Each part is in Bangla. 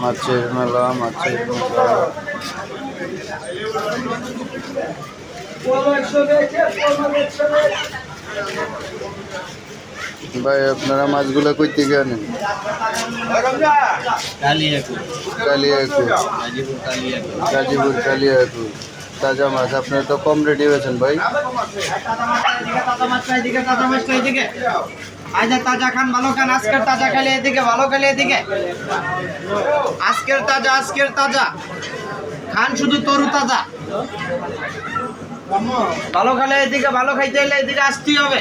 মাছের মেলা মাছের মেলা ভাই আপনারা মাছগুলো কই থেকে আনেন কালিয়াকুর কালিয়াকুর গাজীপুর কালিয়াকুর তাজা মাছ, আপনারা তো কম রেডি হয়েছেন ভাই। আজ তাজা খান ভালো খান আজকের তাজা খেলে এদিকে, ভালো খেলে এদিকে আজকের তাজা আজকের তাজা খান শুধু তরু তাজা ভালো খেলে এদিকে ভালো খাইতে হলে এদিকে আসতেই হবে।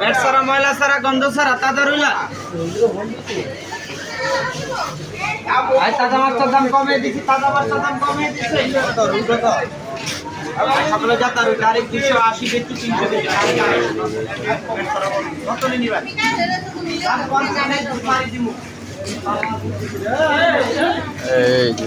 পেট সারা, ময়লা সারা, গন্ধ সারা, তাজা রইলা। আজ তাজা মাছটার দাম কমে দিচ্ছি তাজা মাছটার দাম কমে দিচ্ছে সকলে যা তার ডাইরেক্ট দুশো আশি বেচছি তিনশো কত নিবেন এই যে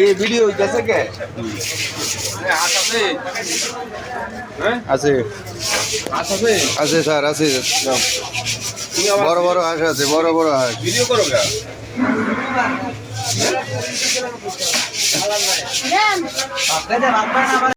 এই ভিডিও হইতাছে কে আছে আছে স্যার আছে বড় বড় হাঁস আছে বড় বড় হাঁস ভিডিও করো